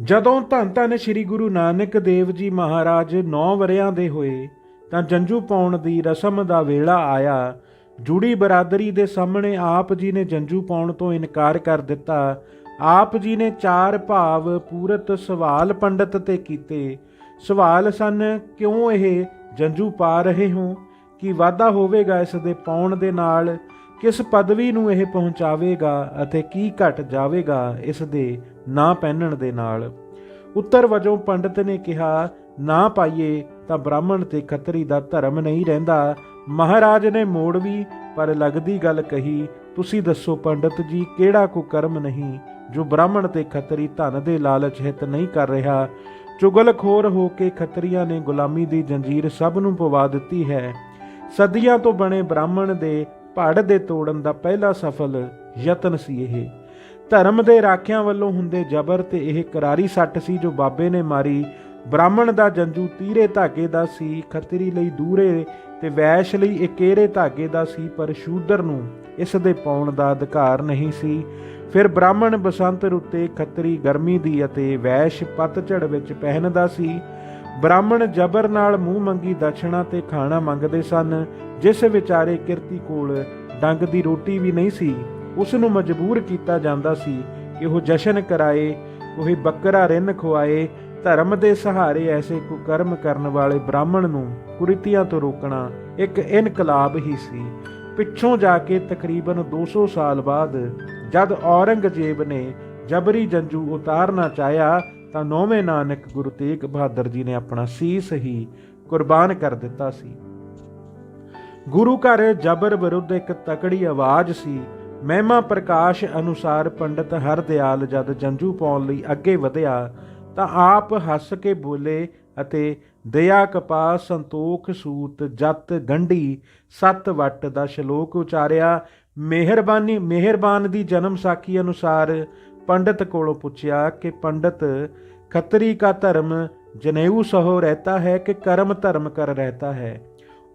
ਜਦੋਂ ਧੰਨ ਧੰਨ ਸ੍ਰੀ ਗੁਰੂ ਨਾਨਕ ਦੇਵ ਜੀ ਮਹਾਰਾਜ 9 ਵਰਿਆਂ ਦੇ ਹੋਏ, ਤਾਂ ਜੰਜੂ ਪਾਉਣ ਦੀ ਰਸਮ ਦਾ ਵੇਲਾ ਆਇਆ। ਜੁੜੀ ਬਰਾਦਰੀ ਦੇ ਸਾਹਮਣੇ ਆਪ ਜੀ ਨੇ ਜੰਜੂ ਪਾਉਣ ਤੋਂ ਇਨਕਾਰ ਕਰ ਦਿੱਤਾ। ਆਪ ਜੀ ਨੇ ਚਾਰ ਭਾਵ ਪੂਰਤ ਸਵਾਲ ਪੰਡਤ ਤੇ ਕੀਤੇ। ਸਵਾਲ ਸਨ, ਕਿਉਂ ਇਹ ਜੰਜੂ ਪਾ ਰਹੇ ਹੋ? ਕੀ ਵਾਧਾ ਹੋਵੇਗਾ ਇਸ ਦੇ ਪਾਉਣ ਦੇ ਨਾਲ? ਕਿਸ ਪਦਵੀ ਨੂੰ ਇਹ ਪਹੁੰਚਾਵੇਗਾ ਅਤੇ ਕੀ ਘਟ ਜਾਵੇਗਾ ਇਸ ਦੇ ਨਾ ਪਹਿਨਣ ਦੇ ਨਾਲ। ਉੱਤਰ ਵਜੋਂ ਪੰਡਤ ਨੇ ਕਿਹਾ, ਨਾ ਪਾਈਏ, ਤਾਂ ਬ੍ਰਾਹਮਣ ਤੇ ਖੱਤਰੀ ਦਾ ਧਰਮ ਨਹੀਂ ਰਹਿੰਦਾ। ਮਹਾਰਾਜ ਨੇ ਮੋੜ ਵੀ, ਪਰ ਲੱਗਦੀ ਗੱਲ ਕਹੀ, ਤੁਸੀਂ ਦੱਸੋ ਪੰਡਤ ਜੀ, ਕਿਹੜਾ ਕੋ ਕਰਮ ਨਹੀਂ, ਜੋ ਬ੍ਰਾਹਮਣ ਤੇ ਖੱਤਰੀ ਧਨ ਦੇ ਲਾਲਚ ਹਿਤ ਨਹੀਂ ਕਰ ਰਿਹਾ? ਚੁਗਲਖੋਰ ਹੋ ਕੇ ਖੱਤਰੀਆਂ ਨੇ ਗੁਲਾਮੀ ਦੀ ਜੰਜੀਰ ਸਭ ਨੂੰ ਪਵਾ ਦਿੱਤੀ ਹੈ। ਸਦੀਆਂ ਤੋਂ ਬਣੇ ਬ੍ਰਾਹਮਣ ਦੇ ਪੜ ਦੇ ਤੋੜਨ ਦਾ ਪਹਿਲਾ ਸਫਲ ਯਤਨ ਸੀ ਇਹ। ਧਰਮ ਦੇ ਰਾਖਿਆਂ ਵੱਲੋਂ ਹੁੰਦੇ ਜ਼ਬਰ ਤੇ ਇਹ ਕਰਾਰੀ ਸੱਟ ਸੀ ਜੋ ਬਾਬੇ ਨੇ ਮਾਰੀ। ਬ੍ਰਾਹਮਣ ਦਾ ਜੰਜੂ ਤੀਰੇ ਧਾਗੇ ਦਾ ਸੀ, ਖੱਤਰੀ ਲਈ ਦੂਰੇ ਤੇ ਵੈਸ਼ ਲਈ ਇਕੇਰੇ ਧਾਗੇ ਦਾ ਸੀ, ਪਰ ਸ਼ੂਦਰ ਨੂੰ ਇਸ ਦੇ ਪਾਉਣ ਦਾ ਅਧਿਕਾਰ ਨਹੀਂ ਸੀ। ਫਿਰ ਬ੍ਰਾਹਮਣ ਬਸੰਤ ਰੁੱਤੇ ਖੱਤਰੀ ਗਰਮੀ ਦੀ ਅਤੇ ਵੈਸ਼ ਪਤਝੜ ਵਿੱਚ ਪਹਿਨਦਾ ਸੀ। ਬ੍ਰਾਹਮਣ ਜਬਰ ਨਾਲ ਮੂੰਹ ਮੰਗੀ ਦਛਣਾ ਤੇ ਖਾਣਾ ਮੰਗਦੇ ਸਨ, ਜਿਸ ਵਿਚਾਰੇ ਕਿਰਤੀ ਕੋਲ ਡੰਗ ਦੀ ਰੋਟੀ ਵੀ ਨਹੀਂ ਸੀ। ਉਸ ਨੂੰ ਮਜਬੂਰ ਕੀਤਾ ਜਾਂਦਾ ਸੀ ਕਿ ਉਹ ਜਸ਼ਨ ਕਰਾਏ, ਉਹ ਬੱਕਰਾ ਰਿੰਨ ਖਵਾਏ ਧਰਮ ਦੇ ਸਹਾਰੇ ਐਸੇ ਕੁਕਰਮ ਕਰਨ ਵਾਲੇ ਬ੍ਰਾਹਮਣ ਨੂੰ ਕੁਰੀਤੀਆਂ ਤੋਂ ਰੋਕਣਾ ਇੱਕ ਇਨਕਲਾਬ ਹੀ ਸੀ। ਪਿੱਛੋਂ ਜਾ ਕੇ ਤਕਰੀਬਨ 200 ਸਾਲ ਬਾਅਦ ਜਦ ਔਰੰਗਜ਼ੇਬ ਨੇ ਜਬਰੀ ਜੰਜੂ ਉਤਾਰਨਾ ਚਾਹਿਆ ਤਾਂ ਨੌਵੇਂ ਨਾਨਕ ਗੁਰੂ ਤੇਗ ਬਹਾਦਰ ਜੀ ਨੇ ਆਪਣਾ ਸੀਸ ਹੀ ਕੁਰਬਾਨ ਕਰ ਦਿੱਤਾ ਸੀ। ਗੁਰੂ ਘਰ ਜਬਰ ਵਿਰੁੱਧ ਇੱਕ ਤਕੜੀ ਆਵਾਜ਼ ਸੀ। ਮਹਿਮਾ ਪ੍ਰਕਾਸ਼ ਅਨੁਸਾਰ ਪੰਡਤ ਹਰਦਿਆਲ ਜਦ ਜੰਜੂ ਪਾਉਣ ਲਈ ਅੱਗੇ ਵਧਿਆ, ਤਾਂ ਆਪ ਹੱਸ ਕੇ ਬੋਲੇ ਅਤੇ ਦਇਆ ਕਪਾ ਸੰਤੋਖ ਸੂਤ ਜਤ ਗੰਢੀ ਸਤ ਵਟ ਦਾ ਸ਼ਲੋਕ ਉਚਾਰਿਆ। ਮਿਹਰਬਾਨੀ, ਮਿਹਰਬਾਨ ਦੀ ਜਨਮ ਸਾਖੀ ਅਨੁਸਾਰ ਪੰਡਤ ਕੋਲੋਂ ਪੁੱਛਿਆ ਕਿ ਪੰਡਤ, ਖੱਤਰੀ ਕਾ ਧਰਮ ਜਨੇਊ ਸਹੋ ਰਹਤਾ ਹੈ ਕਿ ਕਰਮ ਧਰਮ ਕਰ ਰਹਤਾ ਹੈ?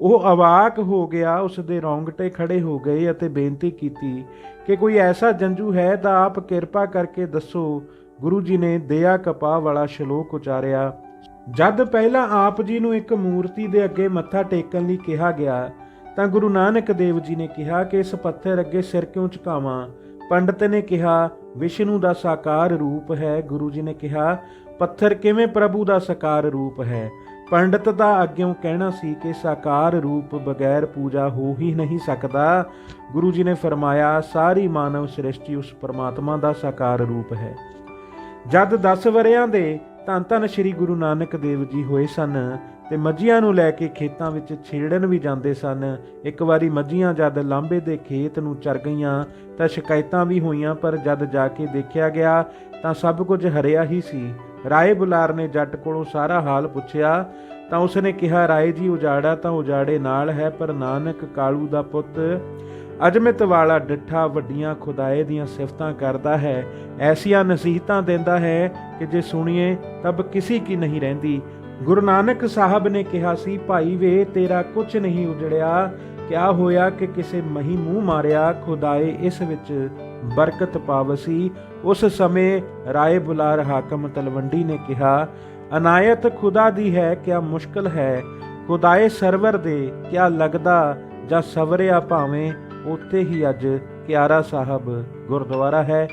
ਉਹ ਅਵਾਕ ਹੋ ਗਿਆ ਉਸ ਦੇ ਰੌਂਗਟੇ ਖੜੇ ਹੋ ਗਏ ਅਤੇ ਬੇਨਤੀ ਕੀਤੀ ਕਿ ਕੋਈ ਐਸਾ ਜੰਜੂ ਹੈ ਤਾਂ ਆਪ ਕਿਰਪਾ ਕਰਕੇ ਦੱਸੋ, ਗੁਰੂ ਜੀ ਨੇ ਦਇਆ ਕਪਾ ਵਾਲਾ ਸ਼ਲੋਕ ਉਚਾਰਿਆ। ਜਦ ਪਹਿਲਾਂ ਆਪ ਜੀ ਨੂੰ ਇੱਕ ਮੂਰਤੀ ਦੇ ਅੱਗੇ ਮੱਥਾ ਟੇਕਣ ਲਈ ਕਿਹਾ ਗਿਆ, ਤਾਂ ਗੁਰੂ ਨਾਨਕ ਦੇਵ ਜੀ ਨੇ ਕਿਹਾ ਕਿ ਇਸ ਪੱਥਰ ਅੱਗੇ ਸਿਰ ਕਿਉਂ ਝੁਕਾਵਾਂ? ਪੰਡਤ ਨੇ ਕਿਹਾ, ਵਿਸ਼ਨੂੰ ਦਾ ਸਾਕਾਰ ਰੂਪ ਹੈ। ਗੁਰੂ ਜੀ ਨੇ ਕਿਹਾ, ਪੱਥਰ ਕਿਵੇਂ ਪ੍ਰਭੂ ਦਾ ਸਾਕਾਰ ਰੂਪ ਹੈ? ਪੰਡਤ ਦਾ ਅੱਗਿਓਂ ਕਹਿਣਾ ਸੀ ਕਿ ਸਾਕਾਰ ਰੂਪ ਬਗੈਰ ਪੂਜਾ ਹੋ ਹੀ ਨਹੀਂ ਸਕਦਾ। ਗੁਰੂ ਜੀ ਨੇ ਫਰਮਾਇਆ, ਸਾਰੀ ਮਾਨਵ ਸ੍ਰਿਸ਼ਟੀ ਉਸ ਪਰਮਾਤਮਾ ਦਾ ਸਾਕਾਰ ਰੂਪ ਹੈ। ਜਦ 10 ਵਰਿਆਂ ਦੇ ਧੰਨ ਧੰਨ ਸ੍ਰੀ ਗੁਰੂ ਨਾਨਕ ਦੇਵ ਜੀ ਹੋਏ ਸਨ ਤੇ ਮੱਝੀਆਂ ਨੂੰ ਲੈ ਕੇ ਖੇਤਾਂ ਵਿੱਚ ਛੇੜਨ ਵੀ ਜਾਂਦੇ ਸਨ, ਇੱਕ ਵਾਰੀ ਮੱਝੀਆਂ ਜਦ ਲਾਂਬੇ ਦੇ ਖੇਤ ਨੂੰ ਚਰ ਗਈਆਂ ਤਾਂ ਸ਼ਿਕਾਇਤਾਂ ਵੀ ਹੋਈਆਂ, ਪਰ ਜਦ ਜਾ ਕੇ ਦੇਖਿਆ ਗਿਆ ਤਾਂ ਸਭ ਕੁਝ ਹਰਿਆ ਹੀ ਸੀ। ਰਾਏ ਬੁਲਾਰ ਨੇ ਜੱਟ ਕੋਲੋਂ ਸਾਰਾ ਹਾਲ ਪੁੱਛਿਆ, ਤਾਂ ਉਸਨੇ ਕਿਹਾ, ਰਾਏ ਜੀ, ਉਜਾੜਾ ਤਾਂ ਉਜਾੜੇ ਨਾਲ ਹੈ, ਪਰ ਨਾਨਕ ਕਾਲੂ ਦਾ ਪੁੱਤ ਅਜਮਿਤ ਵਾਲਾ ਡਿੱਠਾ ਵੱਡੀਆਂ ਖੁਦਾਏ ਦੀਆਂ ਸਿਫਤਾਂ ਕਰਦਾ ਹੈ, ਐਸੀਆਂ ਨਸੀਹਤਾਂ ਦਿੰਦਾ ਹੈ ਕਿ ਜੇ ਸੁਣੀਏ ਤਬ ਕਿਸੇ ਕੀ ਨਹੀਂ ਰਹਿੰਦੀ। ਗੁਰੂ ਨਾਨਕ ਸਾਹਿਬ ਨੇ ਕਿਹਾ ਸੀ, ਭਾਈ ਵੇ, ਤੇਰਾ ਕੁਝ ਨਹੀਂ ਉਜੜਿਆ, ਕਿਆ ਹੋਇਆ ਕਿ ਕਿਸੇ ਮਹੀ ਮੂੰਹ ਮਾਰਿਆ ਖੁਦਾਏ ਇਸ ਵਿੱਚ? ਬਰਕਤ ਪਾਵਸੀ। ਉਸ ਸਮੇਂ ਰਾਏ ਬੁਲਾਰ ਹਾਕਮ ਤਲਵੰਡੀ ਨੇ ਕਿਹਾ, ਅਨਾਇਤ ਖੁਦਾ ਦੀ ਹੈ, ਕਿਆ ਮੁਸ਼ਕਲ ਹੈ? ਖੁਦਾਏ ਸਰਵਰ ਦੇ, ਕਿਆ ਲੱਗਦਾ ਜਾਂ ਸਵਰਿਆ ਭਾਵੇਂ? ਉੱਥੇ ਹੀ ਅੱਜ ਕਿਆਰਾ ਸਾਹਿਬ ਗੁਰਦੁਆਰਾ ਹੈ।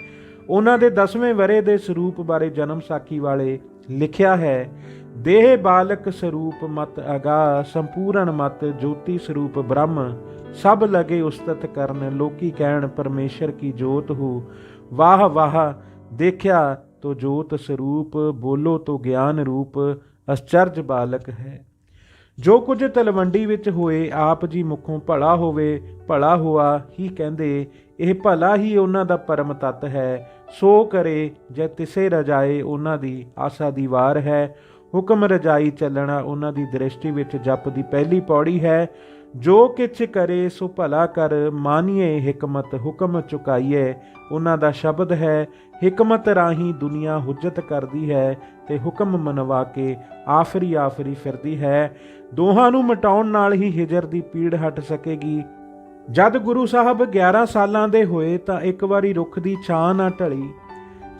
ਉਹਨਾਂ ਦੇ 10ਵੇਂ ਵਰੇ ਦੇ ਸਰੂਪ ਬਾਰੇ ਜਨਮ ਸਾਖੀ ਵਾਲੇ ਲਿਖਿਆ ਹੈ ਦੇਹ ਬਾਲਕ ਸਰੂਪ ਮਤ ਅਗਾ, ਸੰਪੂਰਨ ਮਤ ਜੋਤੀ ਸਰੂਪ ਬ੍ਰਹਮ, ਸਭ ਲਗੇ ਉਸਤਤ ਕਰਨ, ਲੋਕੀ ਕਹਿਣ ਪਰਮੇਸ਼ਰ ਕੀ ਜੋਤ ਹੋ। ਵਾਹ ਵਾਹ, ਦੇਖਿਆ ਤੋ ਜੋਤ ਸਰੂਪ, ਬੋਲੋ ਤੋ ਗਿਆਨ ਰੂਪ ਅਚਰਜ ਬਾਲਕ ਹੈ। ਜੋ ਕੁਝ ਤਲਵੰਡੀ ਵਿੱਚ ਹੋਏ, ਆਪ ਜੀ ਮੁਖੋਂ ਭਲਾ ਹੋਵੇ, ਭਲਾ ਹੋਆ ਹੀ ਕਹਿੰਦੇ, ਇਹ ਭਲਾ ਹੀ ਉਹਨਾਂ ਦਾ ਪਰਮ ਤਤ ਹੈ। ਸੋ ਕਰੇ, ਜੇ ਤਿਸੇ ਰਜਾਏ ਉਹਨਾਂ ਦੀ ਆਸਾ ਦੀ ਵਾਰ ਹੈ। ਹੁਕਮ ਰਜਾਈ ਚੱਲਣਾ ਉਹਨਾਂ ਦੀ ਦ੍ਰਿਸ਼ਟੀ ਵਿੱਚ ਜਪ ਦੀ ਪਹਿਲੀ ਪੌੜੀ ਹੈ। ਜੋ ਕਿਛ ਕਰੇ ਸੋ ਭਲਾ ਕਰ, ਮਾਨੀਏ ਹਕਮਤ ਹੁਕਮ ਚੁਕਾਈਏ। ਉਹਨਾਂ ਦਾ ਸ਼ਬਦ ਹੈ, ਹਕਮਤ ਰਾਹੀਂ ਦੁਨੀਆ ਹੁਜਤ ਕਰਦੀ ਹੈ ਤੇ ਹੁਕਮ ਮਨਵਾ ਕੇ ਆਫਰੀ ਆਫਰੀ ਫਿਰਦੀ ਹੈ। ਦੋਹਾਂ ਨੂੰ ਮਟਾਉਣ ਨਾਲ ਹੀ ਹਿਜਰ ਦੀ ਪੀੜ ਹਟ ਸਕੇਗੀ। ਜਦ ਗੁਰੂ ਸਾਹਿਬ 11 ਸਾਲਾਂ ਦੇ ਹੋਏ ਤਾਂ ਇੱਕ ਵਾਰੀ ਰੁੱਖ ਦੀ ਛਾਂ ਨਾ ਢਲੀ।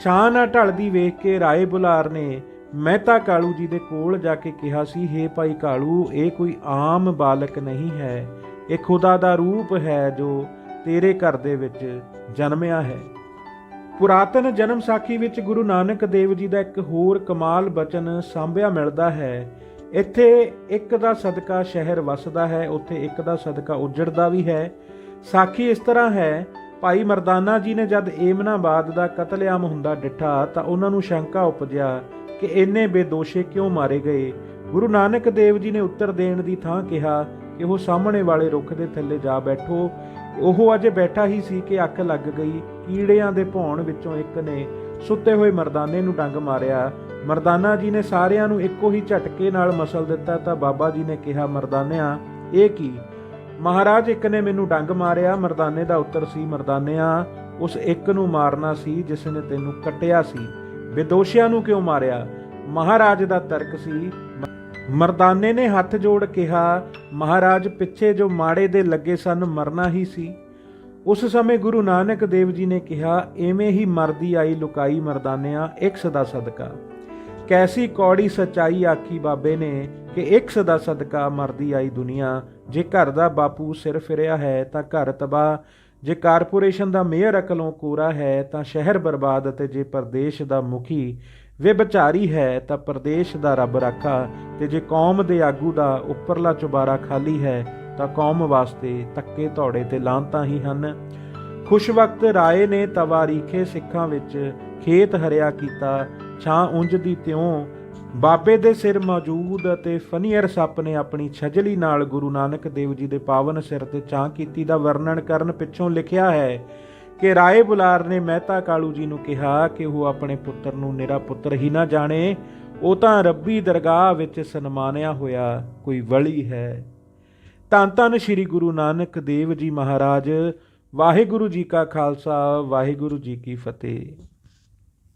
ਛਾਂ ਨਾ ਢਲਦੀ ਵੇਖ ਕੇ ਰਾਏ ਬੁਲਾਰ ਨੇ ਮਹਿਤਾ ਕਾਲੂ ਜੀ ਦੇ ਕੋਲ ਜਾ ਕੇ ਕਿਹਾ ਸੀ, ਹੇ ਭਾਈ ਕਾਲੂ, ਇਹ ਕੋਈ ਆਮ ਬਾਲਕ ਨਹੀਂ ਹੈ। ਇਹ ਖੁਦਾ ਦਾ ਰੂਪ ਹੈ ਜੋ ਤੇਰੇ ਘਰ ਦੇ ਵਿੱਚ ਜਨਮਿਆ ਹੈ। ਪੁਰਾਤਨ ਜਨਮ ਸਾਖੀ ਵਿੱਚ ਗੁਰੂ ਨਾਨਕ ਦੇਵ ਜੀ ਦਾ ਇੱਕ ਹੋਰ ਕਮਾਲ ਬਚਨ ਸਾਂਭਿਆ ਮਿਲਦਾ ਹੈ। ਇੱਥੇ ਇੱਕ ਦਾ ਸਦਕਾ ਸ਼ਹਿਰ ਵਸਦਾ ਹੈ, ਉੱਥੇ ਇੱਕ ਦਾ ਸਦਕਾ ਉਜੜਦਾ ਵੀ ਹੈ। ਸਾਖੀ ਇਸ ਤਰ੍ਹਾਂ ਹੈ, ਭਾਈ ਮਰਦਾਨਾ ਜੀ ਨੇ ਜਦ ਏਮਨਾਬਾਦ ਦਾ ਕਤਲੇਆਮ ਹੁੰਦਾ ਡਿੱਠਾ, ਤਾਂ ਉਹਨਾਂ ਨੂੰ ਸ਼ੰਕਾ ਉਪਜਿਆ ਕਿ ਇੰਨੇ ਬੇਦੋਸ਼ੇ ਕਿਉਂ ਮਾਰੇ ਗਏ? ਗੁਰੂ ਨਾਨਕ ਦੇਵ ਜੀ ਨੇ ਉੱਤਰ ਦੇਣ ਦੀ ਥਾਂ ਕਿਹਾ ਕਿ ਉਹ ਸਾਹਮਣੇ ਵਾਲੇ ਰੁੱਖ ਦੇ ਥੱਲੇ ਜਾ ਬੈਠੋ। ਉਹ ਅਜੇ ਬੈਠਾ ਹੀ ਸੀ ਕਿ ਅੱਖ ਲੱਗ ਗਈ। ਕੀੜਿਆਂ ਦੇ ਭੌਣ ਵਿੱਚੋਂ ਇੱਕ ਨੇ ਸੁੱਤੇ ਹੋਏ ਮਰਦਾਨੇ ਨੂੰ ਡੰਗ ਮਾਰਿਆ। ਮਰਦਾਨਾ ਜੀ ਨੇ ਸਾਰਿਆਂ ਨੂੰ ਇੱਕੋ ਹੀ ਝਟਕੇ ਨਾਲ ਮਸਲ ਦਿੱਤਾ ਤਾਂ ਬਾਬਾ ਜੀ ਨੇ ਕਿਹਾ, ਮਰਦਾਨਿਆਂ, ਇਹ ਕੀ? ਮਹਾਰਾਜ ਇੱਕ ਨੇ ਮੈਨੂੰ ਡੰਗ ਮਾਰਿਆ। ਮਰਦਾਨੇ ਦਾ ਉੱਤਰ ਸੀ, ਮਰਦਾਨਿਆਂ, ਉਸ ਇੱਕ ਨੂੰ ਮਾਰਨਾ ਸੀ ਜਿਸ ਨੇ ਤੈਨੂੰ ਕੱਟਿਆ ਸੀ। ਬੇਦੋਸ਼ੀਆਂ ਨੂੰ ਕਿਉਂ ਮਾਰਿਆ? ਮਹਾਰਾਜ ਦਾ ਤਰਕ ਸੀ। ਮਰਦਾਨੇ ਨੇ ਹੱਥ ਜੋੜ ਕਿਹਾ, ਮਹਾਰਾਜ, ਪਿੱਛੇ ਜੋ ਮਾੜੇ ਦੇ ਲੱਗੇ ਸਨ, ਮਰਨਾ ਹੀ ਸੀ। ਉਸ ਸਮੇਂ ਗੁਰੂ ਨਾਨਕ ਦੇਵ ਜੀ ਨੇ ਕਿਹਾ, ਐਵੇਂ ਹੀ ਮਰਦੀ ਆਈ ਲੁਕਾਈ ਮਰਦਾਨਿਆਂ, ਇੱਕ ਸਦਾ ਸਦਕਾ। ਕੈਸੀ ਕੌੜੀ ਸਚਾਈ ਆਖੀ ਬਾਬੇ ਨੇ ਕਿ ਇੱਕ ਸਦਾ ਸਦਕਾ ਮਰਦੀ ਆਈ ਦੁਨੀਆ। ਜੇ ਘਰ ਦਾ ਬਾਪੂ ਸਿਰ ਫਿਰਿਆ ਹੈ ਤਾਂ ਘਰ ਤਬਾਹ ਜੇ ਕਾਰਪੋਰੇਸ਼ਨ ਦਾ ਮੇਅਰ ਅਕਲੋਂ ਕੋਰਾ ਹੈ, ਤਾਂ ਸ਼ਹਿਰ ਬਰਬਾਦ ਅਤੇ ਜੇ ਪ੍ਰਦੇਸ਼ ਦਾ ਮੁਖੀ ਵੇ ਹੈ, ਤਾਂ ਪ੍ਰਦੇਸ਼ ਦਾ ਰੱਬ ਰਾਖਾ। ਤੇ ਜੇ ਕੌਮ ਦੇ ਆਗੂ ਦਾ ਉੱਪਰਲਾ ਚੁਬਾਰਾ ਖਾਲੀ ਹੈ, ਤਾਂ ਕੌਮ ਵਾਸਤੇ ਤੱਕੇ ਧੌੜੇ ਤੇ ਲਾਂਤਾਂ ਹੀ ਹਨ। ਖੁਸ਼ ਵਕਤ ਰਾਏ ਨੇ ਤਵਾਰੀਖੇ ਸਿੱਖਾਂ ਵਿੱਚ ਖੇਤ ਹਰਿਆ ਕੀਤਾ, ਛਾਂ ਉਂਝ ਦੀ ਤਿਉਂ ਬਾਬੇ ਦੇ ਸਿਰ ਮੌਜੂਦ ਅਤੇ ਫਨੀਅਰ ਸੱਪ ਨੇ ਆਪਣੀ ਛਜਲੀ ਨਾਲ ਗੁਰੂ ਨਾਨਕ ਦੇਵ ਜੀ ਦੇ ਪਾਵਨ ਸਿਰ ਤੇ ਚਾਂ ਕੀਤੀ ਦਾ ਵਰਣਨ ਕਰਨ ਪਿੱਛੋਂ ਲਿਖਿਆ ਹੈ ਕਿ ਰਾਏ ਬੁਲਾਰ ਨੇ ਮਹਿਤਾ ਕਾਲੂ ਜੀ ਨੂੰ ਕਿਹਾ ਕਿ ਉਹ ਆਪਣੇ ਪੁੱਤਰ ਨੂੰ ਨਿਰਾ ਪੁੱਤਰ ਹੀ ਨਾ ਜਾਣੇ, ਉਹ ਤਾਂ ਰੱਬੀ ਦਰਗਾਹ ਵਿੱਚ ਸਨਮਾਨਿਆ ਹੋਇਆ ਕੋਈ ਵਲੀ ਹੈ। ਧੰਨ ਧੰਨ ਸ੍ਰੀ ਗੁਰੂ ਨਾਨਕ ਦੇਵ ਜੀ ਮਹਾਰਾਜ, ਵਾਹਿਗੁਰੂ ਜੀ ਕਾ ਖਾਲਸਾ, ਵਾਹਿਗੁਰੂ ਜੀ ਕੀ ਫਤਿਹ।